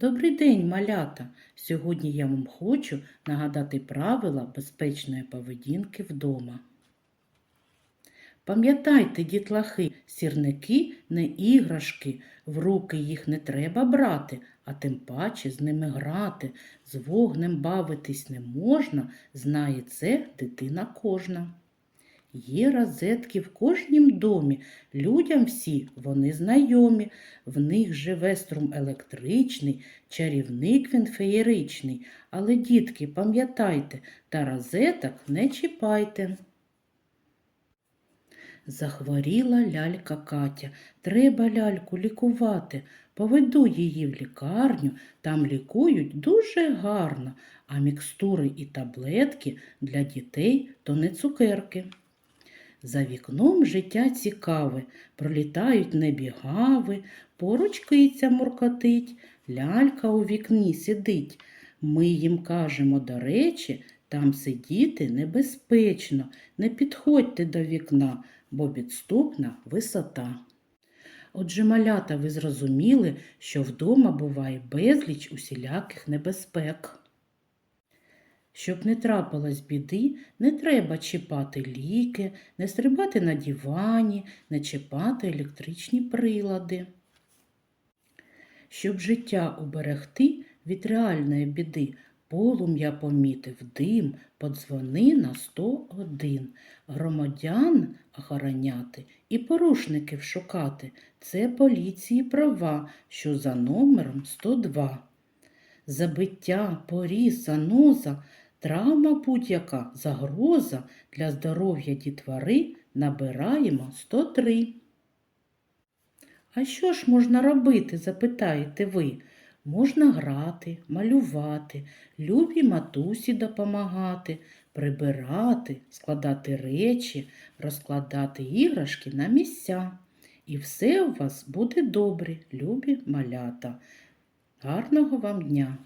Добрий день, малята! Сьогодні я вам хочу нагадати правила безпечної поведінки вдома. Пам'ятайте, дітлахи, сірники не іграшки, в руки їх не треба брати, а тим паче з ними грати. З вогнем бавитись не можна, знає це дитина кожна. Є розетки в кожнім домі, людям всі вони знайомі, в них живе струм електричний, чарівник він феєричний. Але, дітки, пам'ятайте, та розеток не чіпайте. Захворіла лялька Катя. Треба ляльку лікувати. Поведу її в лікарню, там лікують дуже гарно, а мікстури і таблетки для дітей то не цукерки. За вікном життя цікаве, пролітають небігави, поруч киця муркотить, лялька у вікні сидить. Ми їм кажемо, до речі, там сидіти небезпечно, не підходьте до вікна, бо підступна висота. Отже, малята, ви зрозуміли, що вдома буває безліч усіляких небезпек. Щоб не трапилось біди, не треба чіпати ліки, не стрибати на дивані, не чіпати електричні прилади. Щоб життя уберегти від реальної біди, полум'я помітив дим, подзвони на 101. Громадян охороняти і порушників шукати – це поліції права, що за номером 102. Забиття, поріз, заноза, травма будь-яка загроза для здоров'я дітвори набираємо 103. А що ж можна робити, запитаєте ви? Можна грати, малювати, любій матусі допомагати, прибирати, складати речі, розкладати іграшки на місця. І все у вас буде добре, любі малята. Гарного вам дня!